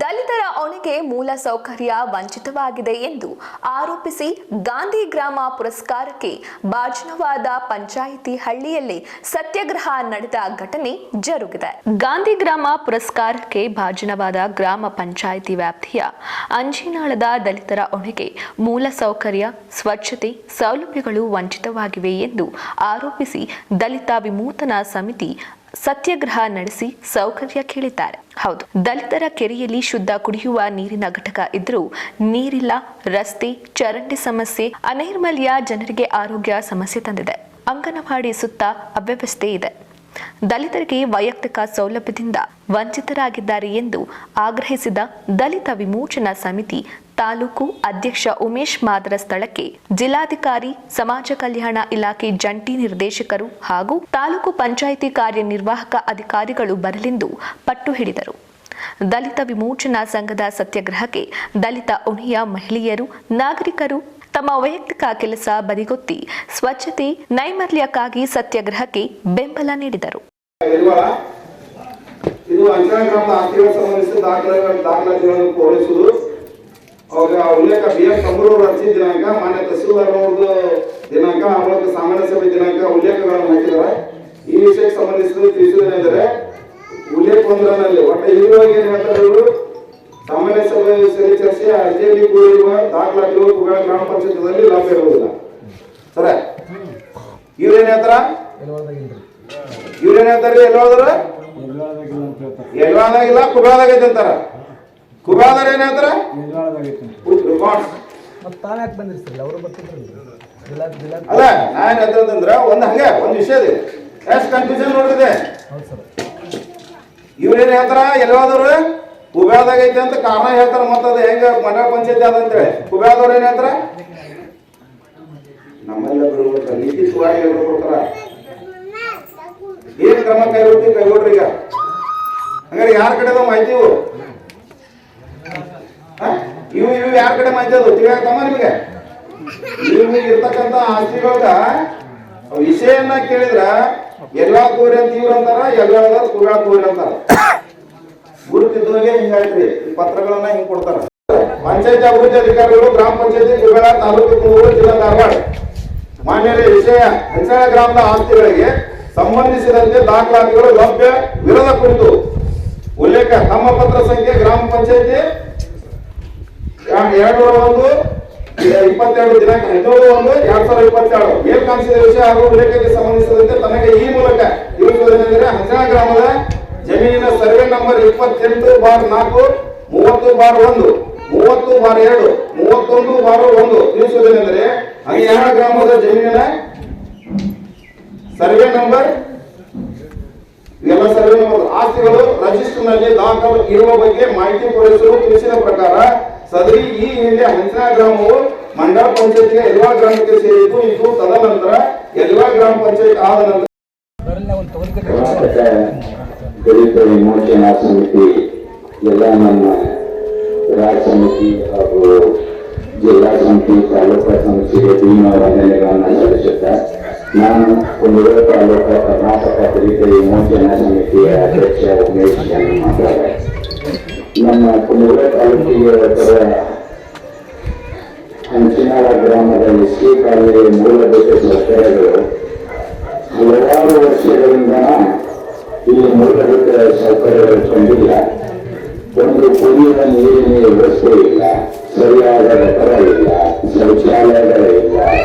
ದಲಿತರ ಅವನಿಗೆ ಮೂಲ ಸೌಕರ್ಯ ವಂಚಿತವಾಗಿದೆ ಎಂದು ಆರೋಪಿಸಿ ಗಾಂಧಿ ಗ್ರಾಮ ಪುರಸ್ಕಾರಕ್ಕೆ ಭಾಜನವಾದ ಪಂಚಾಯಿತಿ ಹಳ್ಳಿಯಲ್ಲಿ ಸತ್ಯಾಗ್ರಹ ನಡೆದ ಘಟನೆ ಜರುಗಿದೆ. ಗಾಂಧಿ ಗ್ರಾಮ ಪುರಸ್ಕಾರಕ್ಕೆ ಭಾಜನವಾದ ಗ್ರಾಮ ಪಂಚಾಯಿತಿ ವ್ಯಾಪ್ತಿಯ ಅಂಜಿನಾಳದ ದಲಿತರ ಒಣಗೆ ಮೂಲ ಸೌಕರ್ಯ, ಸ್ವಚ್ಛತೆ, ಸೌಲಭ್ಯಗಳು ವಂಚಿತವಾಗಿವೆ ಎಂದು ಆರೋಪಿಸಿ ದಲಿತ ವಿಮೂತನ ಸಮಿತಿ ಸತ್ಯಾಗ್ರಹ ನಡೆಸಿ ಸೌಕರ್ಯ ಕೇಳಿದ್ದಾರೆ. ಹೌದು, ದಲಿತರ ಕೆರೆಯಲ್ಲಿ ಶುದ್ಧ ಕುಡಿಯುವ ನೀರಿನ ಘಟಕ ಇದ್ರೂ ನೀರಿಲ್ಲ, ರಸ್ತೆ, ಚರಂಡಿ ಸಮಸ್ಯೆ, ಅನೈರ್ಮಲ್ಯ ಜನರಿಗೆ ಆರೋಗ್ಯ ಸಮಸ್ಯೆ ತಂದಿದೆ. ಅಂಗನವಾಡಿ ಸುತ್ತ ಅವ್ಯವಸ್ಥೆ ಇದೆ. ದಲಿತರಿಗೆ ವೈಯಕ್ತಿಕ ಸೌಲಭ್ಯದಿಂದ ವಂಚಿತರಾಗಿದ್ದಾರೆ ಎಂದು ಆಗ್ರಹಿಸಿದ ದಲಿತ ವಿಮೋಚನಾ ಸಮಿತಿ ತಾಲೂಕು ಅಧ್ಯಕ್ಷ ಉಮೇಶ್ ಮಾದರ ಸ್ಥಳಕ್ಕೆ ಜಿಲ್ಲಾಧಿಕಾರಿ, ಸಮಾಜ ಕಲ್ಯಾಣ ಇಲಾಖೆ ಜಂಟಿ ನಿರ್ದೇಶಕರು ಹಾಗೂ ತಾಲೂಕು ಪಂಚಾಯಿತಿ ಕಾರ್ಯನಿರ್ವಾಹಕ ಅಧಿಕಾರಿಗಳು ಬರಲೆಂದು ಪಟ್ಟು ಹಿಡಿದರು. ದಲಿತ ವಿಮೋಚನಾ ಸಂಘದ ಸತ್ಯಾಗ್ರಹಕ್ಕೆ ದಲಿತ ಉಣಿಯ ಮಹಿಳೆಯರು, ನಾಗರಿಕರು ತಮ್ಮ ವೈಯಕ್ತಿಕ ಕೆಲಸ ಬದಿಗೊತ್ತಿ, ಸ್ವಚ್ಛತೆ, ನೈರ್ಮಲ್ಯಕ್ಕಾಗಿ ಸತ್ಯಾಗ್ರಹಕ್ಕೆ ಬೆಂಬಲ ನೀಡಿದರು. ದಿನಾಂಕ ಆ ಸಾಮಾನ್ಯ ಸಭೆ ದಿನಾಂಕ ಉಲ್ಲೇಖಗಳನ್ನು ಹಾಕಿದ್ದಾರೆ. ಈ ವಿಷಯಕ್ಕೆ ಸಂಬಂಧಿಸಿದ ತಿಳಿಸಿದ್ರೆ ಉಲ್ಲೇಖ ಒಂದರಲ್ಲಿ ಒಟ್ಟು ಇಲ್ಲಿವರೆಗೆ ಏನ್ ಹೇಳ್ತಾರೆ ಸಾಮಾನ್ಯ ಸಭೆ ಚರ್ಚೆ ಅರ್ಜಿಯಲ್ಲಿ ಕೂಡಿರುವ ದಾಖಲಾತಿಗಳು ಕುಬೇರ ಗ್ರಾಮ ಪಂಚಾಯತ್ನಲ್ಲಿ ಲಭ್ಯ ಇರುವುದಿಲ್ಲ. ಸರ? ಇವ್ರೇನ್ ಹೇಳ್ತಾರ? ಇವ್ರೇನ್ ಹೇಳ್ತಾರ್ರಿ ಎಲ್ಲಿ ಹೋದ್ರ ಎಲ್ವಾದಾಗಿಲ್ಲ ಕುಬಾದಾಗೈತೆ ಅಂತಾರ ಕುಬಾದಾರ ಏನ್ ಹೇಳ್ತಾರ? ಅಲ್ಲ ನಾನ್ ಹೇಳ್ತಂದ್ರ ಒಂದ್ ಹಂಗೆ ಒಂದ್ ವಿಷಯ ಇದೆ. ಎಷ್ಟು ಕನ್ಫ್ಯೂಷನ್ ನೋಡಿದೆ. ಇವ್ರೇನ್ ಹೇಳ್ತಾರ? ಎಲ್ವಾದವ್ರು ಕುಬ್ಯಾದಾಗೈತೆ ಅಂತ ಕಾರಣ ಹೇಳ್ತಾರ, ಮತ್ತ ಅದು ಹೆಂಗ ಮಂಡಳ ಪಂಚಾಯತಿ ಅದಂತೇಳಿ ಕುಬ್ಯಾದವ್ರು ಏನ್ ಹೇಳ್ತಾರ? ನಮ್ಮೆಲ್ಲ ಬಿಡ್ಬೇಕ ನೀತಿ ಸುವಾಗಿ ಹೇಳ್ರು ಕೊಡ್ತಾರ. ಏನ್ ಕ್ರಮ ಕೈಗೊಳ್ತೀವಿ ಕೈಗೊಳ್ರಿ ಈಗ. ಹಂಗಾರೆ ಯಾರ ಕಡೆ ಮಾಹಿತಿ ಇವು? ಇವು ಇವು ಯಾರ ಕಡೆ ಮಾಹಿತಿ ಅದು? ತಿಳಿಯಾಕಮ್ಮ ನಿಮಗೆ? ನಿಮಗೆ ಇರ್ತಕ್ಕಂತ ಆಸ್ತಿಗಳಾಗ ವಿಷಯನ್ನ ಕೇಳಿದ್ರ, ಎಲ್ಲಾ ಕೂರಿ ಅಂತ ಇವ್ರು ಅಂತಾರ, ಎಲ್ಲ ಕುಗಳ ಕೂರಿ ಅಂತಾರ. ಗುರುತಿದ್ದವರಿಗೆ ಹಿಂಗಾಯ್ತ್ರಿ ಈ ಪತ್ರಗಳನ್ನ ಹಿಂಗ್ ಕೊಡ್ತಾರ. ಪಂಚಾಯತ್ ಅಭಿವೃದ್ಧಿ ಅಧಿಕಾರಿಗಳು, ಗ್ರಾಮ ಪಂಚಾಯತಿ ಕುಗಳ ತಾಲೂಕು ಕುಂದೂರು ಜಿಲ್ಲಾ ಧಾರವಾಡ. ಮಾನ್ಯರೇ ವಿಷಯ ಹಂಚಳ ಗ್ರಾಮದ ಆಸ್ತಿಗಳಿಗೆ ಸಂಬಂಧಿಸಿದಂತೆ ದಾಖಲಾತಿಗಳು ಲಭ್ಯ, ವಿರೋಧ ಕುರಿತು. ಉಲ್ಲೇಖ, ತಮ್ಮ ಪತ್ರ ಸಂಖ್ಯೆ, ಗ್ರಾಮ ಪಂಚಾಯತಿ ಎರಡು ಒಂದು, ಇಪ್ಪತ್ತೆರಡು ದಿನಾಂಕ, ಹದಿನೇಳು ಒಂದು, ಎರಡ್ ಸಾವಿರದ ಇಪ್ಪತ್ತೆರಡು. ಮೇಲ್ಕಾಂಕ್ಷಿತ ವಿಷಯ ಹಾಗೂ ಉಲ್ಲೇಖಕ್ಕೆ ಸಂಬಂಧಿಸಿದಂತೆ ತನಗೆ ಈ ಮೂಲಕ ತಿಳಿಸುವುದೇನೆಂದರೆ ಹಂಚಣ ಗ್ರಾಮದ ನಂಬರ್ ಇಪ್ಪತ್ತೆಂಟು ಬಾರ್ ನಾಲ್ಕು ಮೂವತ್ತು ಬಾರ್ ಒಂದು ಮೂವತ್ತು ಬಾರ್ ಎರಡು ಮೂವತ್ತೊಂದು ಬಾರ್ ಒಂದು. ತಿಳಿಸುವುದೇನೆಂದರೆ ಹರಿಯಾಣ ಗ್ರಾಮದ ಜಮೀನಿನ ಸರ್ವೆ ನಂಬರ್ ಇವೆಲ್ಲ ಸರ್ವೆ ನಂಬರ್ ಆಸ್ತಿಗಳು ರಿಜಿಸ್ಟರ್ನಲ್ಲಿ ದಾಖಲು ಇರುವ ಬಗ್ಗೆ ಮಾಹಿತಿ ಪೂರೈಸಲು ತಿಳಿಸಿದ ಪ್ರಕಾರ ಸದರಿ ಈ ಹಿಂದೆ ಹಂಚಿನ ಗ್ರಾಮವು ಮಂಡಲ ಪಂಚಾಯತ್ಗೆ ಯಲ್ವಾ ಗ್ರಾಮಕ್ಕೆ ಸೇರಿದ್ದು. ಇದು ತದನಂತರ ಎಲ್ಲ ಗ್ರಾಮ ಪಂಚಾಯತ್ ಆದ ನಂತರ ಅದರಲ್ಲಿ ಒಂದು ತಗೊಂಡ್ಕೊಂಡು ಕರ್ನಾಟಕ ದಲಿತ ವಿಮೋಚನಾ ಸಮಿತಿ ಎಲ್ಲ ನಮ್ಮ ರಾಜ್ಯ ಸಮಿತಿ ಹಾಗೂ ಜಿಲ್ಲಾ ಸಮಿತಿ ತಾಲೂಕಾ ಸಮಿತಿಗೆ ಭೀಮ ವಂದನೆಗಳನ್ನು ಸಲ್ಲಿಸುತ್ತಾ ನಾನು ಕುಂದೂರು ತಾಲೂಕಾ ಕರ್ನಾಟಕ ದಲಿತ ವಿಮೋಚನಾ ಸಮಿತಿಯ ಅಧ್ಯಕ್ಷ ಉಮೇಶ್ ಜನ ಮಾತಾಡ ನಮ್ಮ ಕುಂದೂರು ತಾಲೂಕಿಗೆ ಬರುವ ಹಂಚಿನಾಳ ಗ್ರಾಮದ ಎಸ್ಟಿ ಕಾಲುವೆ ಮೂಲಭೂತ ಸೌಕರ್ಯಗಳು ಹಲವಾರು ವರ್ಷಗಳಿಂದ ಇಲ್ಲಿ ಮೂಲಭೂತ ಸೌಕರ್ಯಗಳು ತುಂಬಿಲ್ಲ. ಒಂದು ಕುಡಿಯುವ ನೀರಿನ ವ್ಯವಸ್ಥೆ ಇಲ್ಲ. ಸರಿಯಾದ ಇಲ್ಲ. ಶೌಚಾಲಯಗಳಿಲ್ಲ